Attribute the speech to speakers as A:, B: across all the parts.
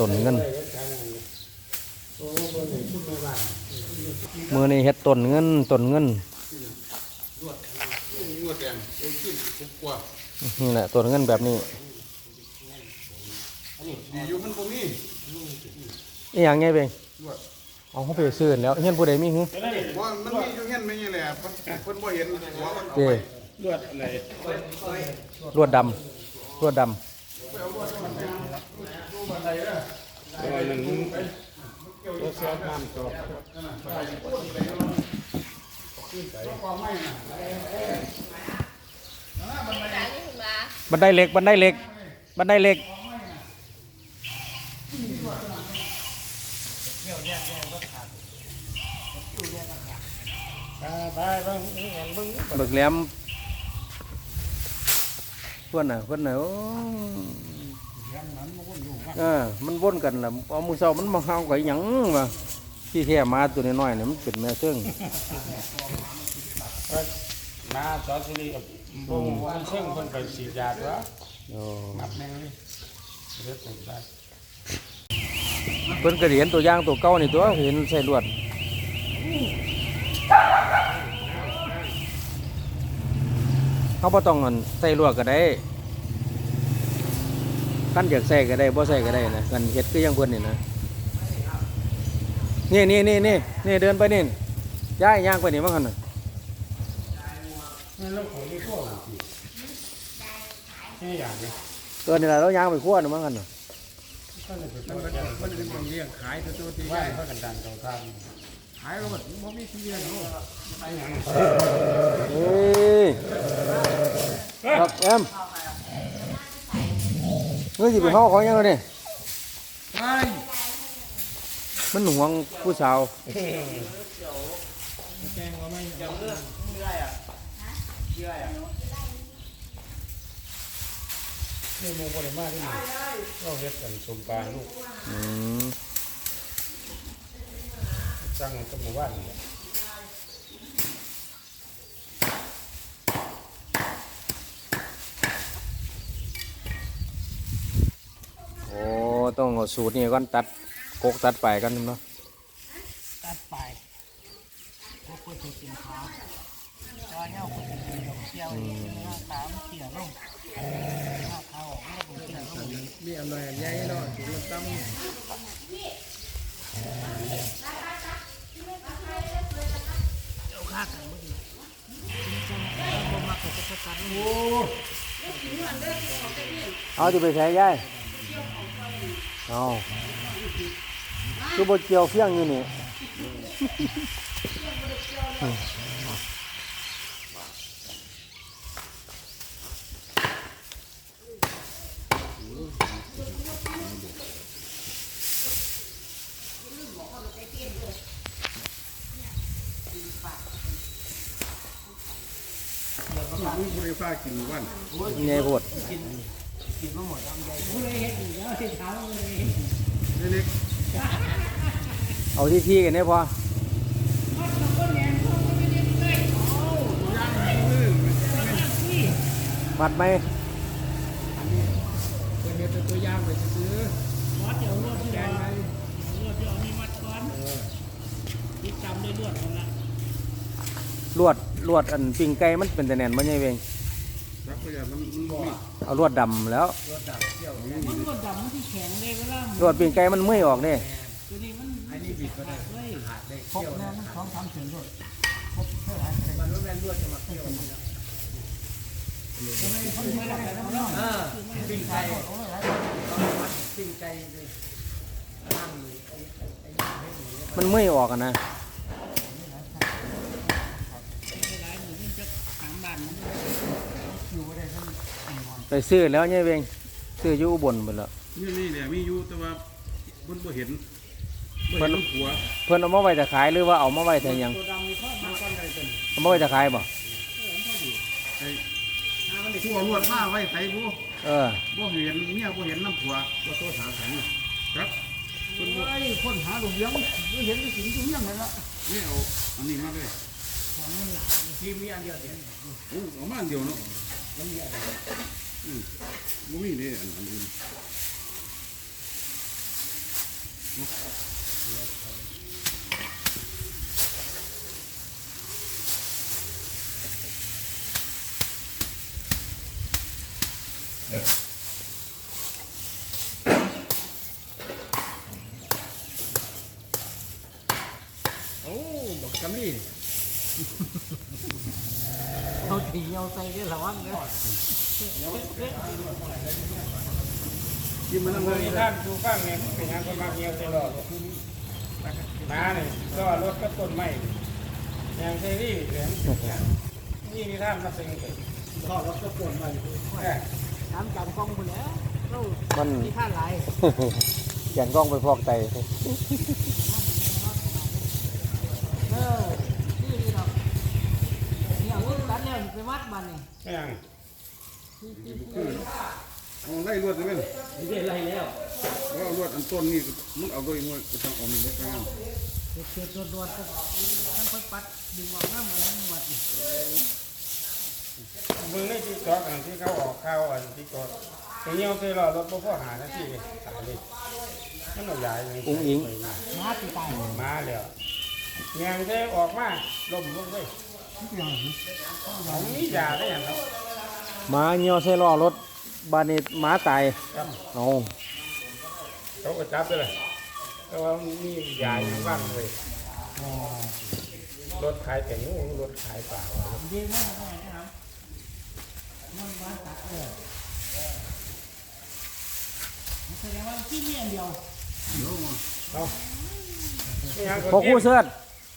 A: ต้นเงินมือนี่เฮ็ดต้นเงินต้นเงิน
B: งวดแดงโอ้ยขึ้นทุกกว่า
A: นี่แหละต้นเงินแบบนี้
B: ดีอยู่มันบ่มี
A: อีหยังไงเบง
B: งวด
A: เอาเขาไปซื้อแล้วเฮียนผู้ใดมีหึ
B: ว่ามันมีอยู่เห็นไหมนี่แหละเพิ่นเพิ่นบ่เห็นหัวมันเอา
A: เด้
B: ไป
C: ลวดอะไร
A: ลวดดำลวดด
C: ลอยหนึ่งรถเสียน้ำตกำ
A: บันไดเหล็กบันไดเหล็กบันไดเหล็ก
C: เบิ
A: กแหลมเพื่อนน่ะเพื่อนน่ะ เออ มันวนกันล่ะเอามือเช้ามันมาเฮากับหยังวะที่แท้มาตัวน้อยๆเนี่ยมันเป็นแม่เชิง
C: มาสอสุรีกับบ่มันเชิงเพิ่นไปฉีดยาตัว
A: โอ้
C: มับแมงนี่เด็ดสุดได้
A: เพิ่นก็เห็นตัวอย่างตัวเก่านี่ตัวเห็นใส่ลวดเขาบ่ต้องอั่นใส่ลวดก็ได้ ขั้นอยากใส่ก็ได้บ่ใส่ก็ได้นะกันเฮ็ดคือยังเพิ่นนี่นะนี่นี่นี่นี่นี่เดินไปนี่ย้ายย่างไปนี่มั้งหั่นน่ะ
C: นี่เราขอนี่พวกนี่อย่างนี้
A: เกินนี่ล่ะแล้วย่างไปคั่วน่ะมั้งหั่นน่ะ
C: ก็เลยเป็นมันมันเป็นเลี้ยงขายตัวตัวที่ใหญ่เพื่อกันดันเขาทำขายก็แบบบ่มีที่เลี้ยงเขาไอ้หยัง
A: เฮ้ยครับแอม เฮ้ยสิไปเฮาของยังเลยนี่
C: ไอ้
A: มันห่วงผู้สาว
C: แกงว่าไม่ยำนี่มูก็เลยมากที่นี่เราเฮ็ดกันสมปลาลูก
A: อืม
C: จ้างกันหมู่บ้านนี่
A: โอ้ ต้องเอาสูตรนี่ก่อนตัดกกตัดไปกันเนาะ
D: ตัดไปพวกคนถูกกินขาจอยเอาคนถูกเกี่ยวหน้าตามเขี่ยลงหน้าเท้าออกแล้วผมเขี่ยลง
C: มีอำนาจใหญ่เนาะถึงมันตั้ม
D: เอาฆ่ากันไม่ดีจริงๆแล้วผมมาเขาจะตัดโอ้
A: เอาจะไปใช้ย่าย เอาคือบดเกี่ยวเฟี้ยงอยู่นี่
B: มีบริฟ้า กินวัน
A: ไงปวด
B: เล็ก
A: เอาที่ที่กันได้พอมัดไหม
C: เป็นเฮ็ดเป็นตัวอย่างไปซื้อ
D: วัดเดี๋ยวรวดที่เอารวดที่เอานี่มัดก้อนที่จำได้รวดหมดละ
A: ลวดลวดอันปิงไก่มันเป็นแต่แน่นมันไงเวง
B: รักพยามันมันบ่มี
A: เอาลวดดำแล้ว
D: มันรวดดำมันที่แข็งเลยเวลา
A: ลวดปิงไก่มันเมื่อยออกเนี่ย
D: ตัวนี้มัน
C: ไอ้นี่บิดก็ได้
D: เฮ้ย
C: ขาดได้
D: ครบนะมันสองสามเสียงรวด
C: มันรู้แม่นรวดจะมาเที่ยว
D: เออ
C: ปิ้งไก่ปิ้งไก่เลย
A: มันเมื่อยออกอะนะ
D: หลายหมู่มันจะถามบ้านมัน
A: ไปซื้อแล้วเนี่ยเวงซื้ออยู่อุบลหมดแล้ว
B: นี่นี่แหละมีอยู่แต่ว่าเพิ่นบ่เห็นบ่
A: เพิ่
B: เห็
A: น
B: นหัว
A: เพื่อนเอามาไว้จะขายหรือว่าเอามาไว้แต่หยัง
D: ตัวดำมีข้อมาก้อนอะไรตัวนี้
A: เอามาไว้จะขายบ่
B: ไอ้ผัวรวดมาไว้ไสผู้
A: เออ
B: บ่เห็นเมียบ่เห็นน้ำผัวบ่โทรถามกันครับเพิ่นบ่
D: ไอ้คนหาลูกเลี้ยงไม่เห็นสิ่งที่เลี้ยงเลยละ
B: นี่เอาอันนี้มาเลย
D: ทีมีอันเดียวเดียว
B: โอ้เอามาอันเดียวเนาะอืมบ่มีนี่ อันอันอื่น
C: โอ้บอกกำลี
D: เอาถีเอาใส่ได้ระวังเด้อ
B: กินมันเลย
C: ท่านดูฟังเนี่ยเป็นยังคนมาเงียวตลอดมาเนี่ยก็รถก็ต้นไม้ย่างเซรี่เหลืองนี่มีท่านมาสึงเลย
B: ทอดแล้วก็ป่นไป
D: น้ำจังกล้องไปแล้ว
A: มัน
D: มีท่านหลาย
A: แขนกล้องไปพอกไต
D: เออนี่นี่ดอกเนี่ยวุ้นตัดแล้ว ไปวัดมันนี่
C: ไม่ยัง
B: เอาไล่ลวดได้ไหม
D: นี่ได้ไรแล้ว
B: ว่าลวดอันต้นนี่มึงเอาด้วยมวยก็ต้องเอามีไว้ไปงาน
D: เกิดโดนๆก็ทั้งค่อยปัดดึงออกน้ำมันนั่นหมดอีก
C: มึงในที่จอดอันที่เขาออกข้าวอันที่จอดไปเงียวตลอดรถพ่อหาหน้าที่ตายเลยมันเอาใหญ่ยัง
A: อุ้งอิง
D: มาตีตาย
C: มาแล้วเงียงได้ออกมาล้มลงเลย ของนี้ยาได้ยังครับ
A: หมาเหี่ยวใส่ล้อรถบานนี้หมาตาย
C: ครับ
A: เอา
C: เขาก็จับไปเลยแต่ว่ามียาอยู่บ้างเลยรถขายแต่งูรถขายเปล่า
D: ดีมากเลยนะครับมันมาตัดเออแสดงว่าที่นี่อันเดียว
C: เอาไม่ยัง
A: พอคู่เสื้อ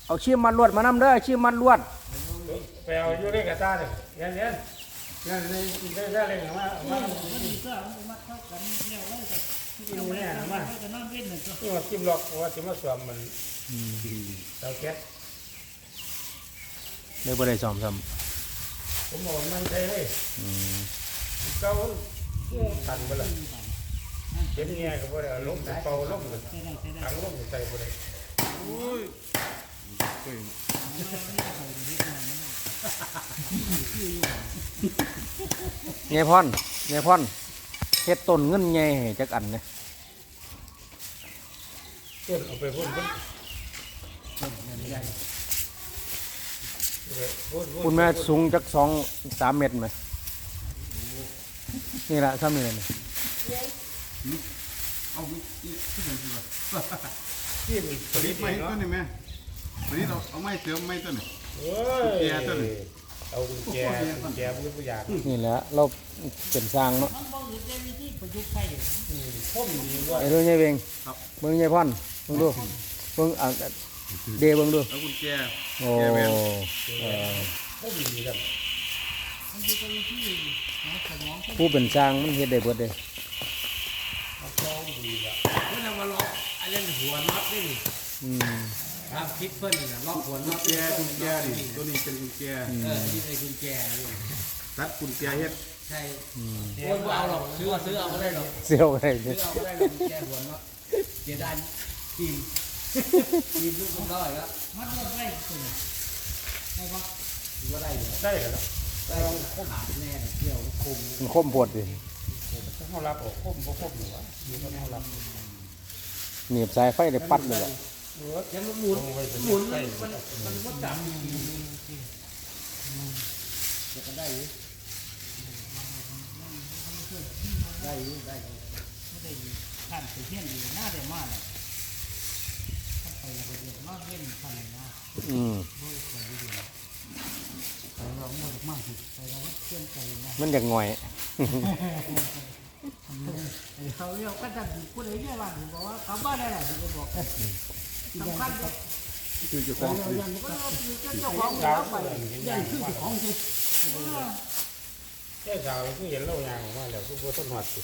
A: เอาชีมมัดลวดมานำเด้อชีมมัดลวด
C: ไปเอาอยู่ในกระตาเลยเย็นเย็นนั่นในได้ได้เลยมามา
D: มันดีก็มันมาเข้ากันเนี่ยไว้กับ
C: ที่นี่เนี่ยมา
D: ไว้กับน้ำเว้นหนึ่งตัว
C: จิ้มล็อกว่าจะมาสวมมันเตาแก๊ส
A: ได้บ่ได้ซ่อมซ้
C: ผมบอกมันใช่เลยำ
A: อืม
C: เก้าตันไปเลยเห็นเงี้ยก็บ่ได้ลงเป่าลงเลย
D: ใช่ได้ใช่ได้
C: ทางลงใส่บ่ได้
B: โอ้ย เฮ้ย
A: ไงพรไงพรเฮ็ดต้นเงินใหญ่ให้จักอันเนี่ย
C: เพื่อนเอาไปพุ่นพุ่นพุ่น
A: คุณแม่สูงจักสองสามเมตรไหมนี่ละซ้ำนี่เลย
B: เอาอีกที่ไหนดีวะ
C: ที่มี
B: ผลิตไม้ต้นนี่ไหมผลิตเอาเอาไม้เสริมไม้ต้นนี่
C: เฮ้ยเอากุญแจกุญแจมือผู้ใหญ่
A: นี่แหละเราเป็นสร้างเนาะ
D: มันบอกอยู่ในวิธีประยุกต์ใช้
C: พ่นดีว่า
A: ไอ้ดูไงเบงเบิ่งไงพรเบิ่งดูเบิ่งอะเดเบิ่งดู
B: เอากุญแจ
A: โอ้เอ่อ
C: พ่นดีครับ
D: มันอยู่ในวิธีหัวสมอง
A: ผู้เป็นสร้างมันเฮ็ดได้เบิดเด้
C: เอาจองดีละ
E: เพื่อนเอามาล็อกอันนั้นหัวน็อตนี่นี่
A: อืม
E: ตามคิดเพื่อนนี่นะล็อกหัวน็อต
B: กุญแจกุญแจนี่ตัวนี้เป็นกุญแจ
E: เออที่ในกุญแจนี่
B: ตัดกุญแจเฮ็ด
E: ใช่โอ้ยบ่เอาหรอกซื้อซื้อเอาก็ได้หรอก
A: เสียวอะไร
E: ซื้
A: เนี่
E: อยเอาก็ได้หรอกกุญแจหัวน็อตเจดานจีนจีนลูกของเขาอีกแล้ว
D: มันเริ่มไว้ตัวนี้ใช่ปะ
E: ถือว่าได้อยู่
C: ได้เหรอ
E: ได้ขาดแน่เกี่ยวคม
A: มันคมปวดดิ
C: เขารับออกคมบ่คมหรือวะมีคนเขารับ
A: หนีบสายไฟได้ปัดเลยล่ะ
C: เออ
E: ยังมันหมุน
C: ลงไปเป็น
E: หมุน
C: ไส้
E: มันมันมันจับจะก็ได้อยู่ได้อยู่ได้อยู่
D: ไม่ได้ท่านไปเที่ยนอยู่หน้าเดียวมากเลยถ้าไปเราเดียวนอนเว้นท่านนะ
A: อืม
D: ไปเราหมดมากสิไปเราเชื่อใจนะ
A: มันอยากง่อย
D: เขาเรียกก็จะพูดอะไรเนี่ยว่าบอกว่ากลับบ้านได้แหละที่จะบอก สำคัญก็
B: คือเจ้าของสิ
D: เจ้าของ
C: สาว
D: ไป
C: เห็น
D: ยั
C: ยาง
D: งคือ
C: ว่า
D: ของจริง
C: แค่สาวที่เห็นเรายางออกมาแล้วก็บ่ต้นหอดสิ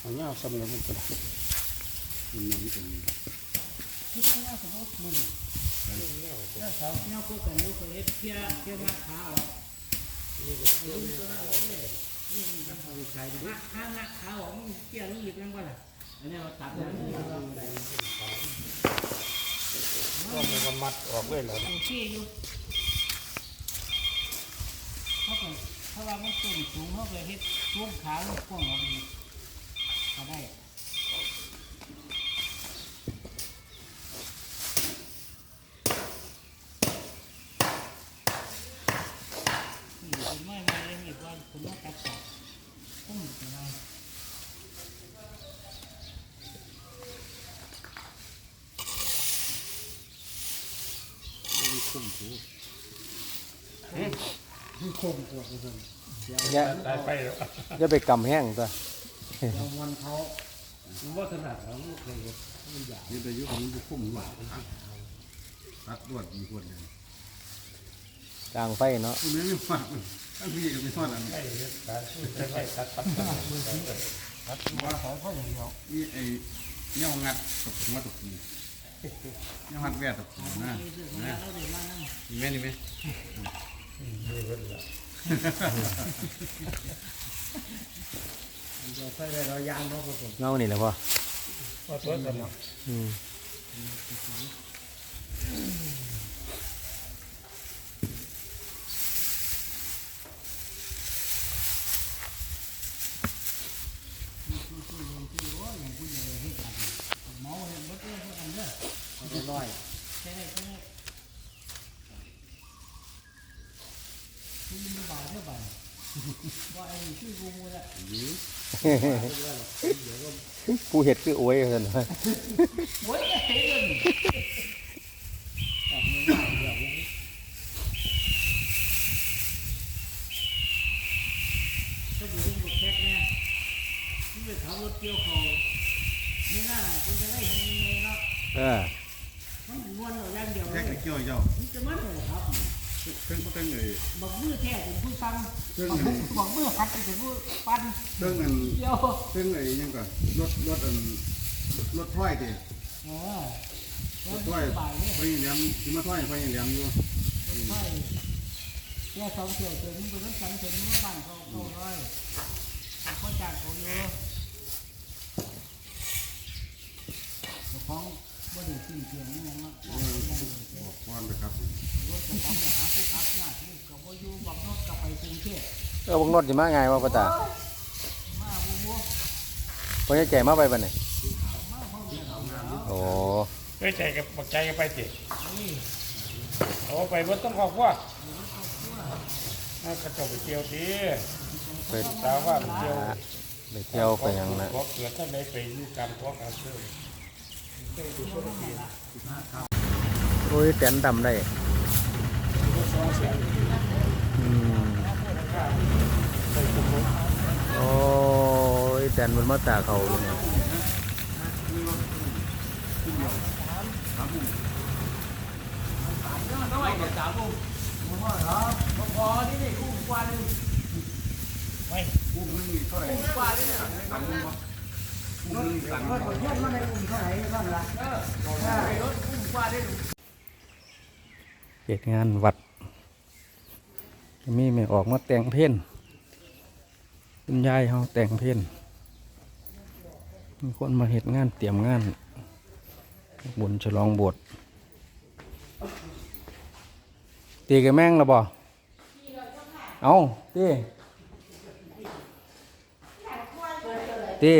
B: เอาเงาซ้ำแล้วมันก็ได้มันยังเป็น
D: ที่ข้างหน้าสมมติมึงแล้วสาวเนี่ยคุยกันลูกเอ็ดเพี้ยเพี้ยมาขาออกนี่มันเขาใช้งักขางักขาออกมันเพี้ยนี่อีกแล้วก็ล่ะอันนี้เราตัดแล้วนี่เรา
C: ก็มีกมัดออกเลยเหรอ
D: โอเคอยู่เขาก็ถ้าว่ามันต้นสูงเขาเก็เฮ็ดช่วงขาลูกกวงออกมาก็ได้
A: อย่า
C: ได้ไปแล้ว
A: อย่าไปกำแห้งตัว
E: มันว่าถนัดเราลูกเคยเห็น
B: นี่แต่ยุคนี้บุคุ้มหลักตัดรวดมีคนเลย
A: กลางไฟเนาะ
B: คุณนี้ไม่ฟังทั้งพี่ก็ไม่ทอดอันนี้
C: ไม่เห็นการช่วยได้ไปตัดตัดตัดตัดมาเของเขาอย่างเดียว
B: นี่ไอ้เนี่ยงัดตกมาตกนี่เนี่ยงัดแวดตกนะนะมีไหมนี่ไหม
E: ใส่ได้เรายางเนาะผสม
A: เงานี่แหละพ่อ
C: ว่าตัวกันเนาะ
A: อืม ผู้เห็ดคือโอ้ยเพิ่นว่า
D: โอ้ยเฮ้ยก็อยู่ที่บุกแคกเนี่ยนี่ไปขับรถเกี่ยวเขานี่น่าคุณจะได้เห็นยังไงเนาะ
A: เออ
D: มันม้วนเอาอย่างเดียวเล
B: แค่
D: ย
B: ไอ้เกี่ยวเจ้า
D: มันจะมันเลยครับ
B: เพิ่งเพิ่งเลย
D: บักมือแท้เป็นผู้ฟังบักมือบักมือพัดเป็นผู้ปั้น
B: เพิ่งอัน
D: เกี่ยว
B: เพิ่งไอ้ยังก่อนรถรถอันรถถ้อยเดิ
D: เออ
B: รถถ้อยไฟยังเหลี่ยมที่มาถ้อยไฟยังเหลี่ยมอยู่
D: ใช่แค่สองเที่ยวเจอมึงเป็นรถสังเกตมึงบ้านเขาเขาร้อยเขาจ้างเขาเยอะของบ่ได้สิ่งเทียมนี่ยังเนาะ
B: บอกความไปครับ
D: เทพ
A: เออบังนดสิมาไงวะป้าตา
D: มาบัวบัว
A: พ่อจะแจมาไปบัดนี้โอ้
C: เฮ้ยใจกับปักใจกันไปสิเอาไปบนต้องขอบว่าน่ากระจกไปเกี่ยวที
A: ไป
C: สาวว่าไปเกี่ยว
A: ไปเที่ยวไปหยังนะ
C: เพราะเกิดท่านใดไปอยู่กลางท้องอาเซียน
A: โอ้ยแตนดำได้ อืมโอ้ยแตนมันมาตาเขาอยู่เนี่ย
C: ไม่
B: กุ้งนึงมีเท่าไหร่ตันนึงวะกุ้งนึงตันนึง
D: เยี่ยมาในกรุงเท่าไหร่บ้างล่ะรถคุ้มกว่าได้
A: เหตุงานวัด มีไม่ออกมาแต่งเพ่นคุณยายเขาแต่งเพ่นมีคนมาเหตุงานเตรียมงานบุญฉลองบสถ์ตีกับแม่งและบ่เอาตีตี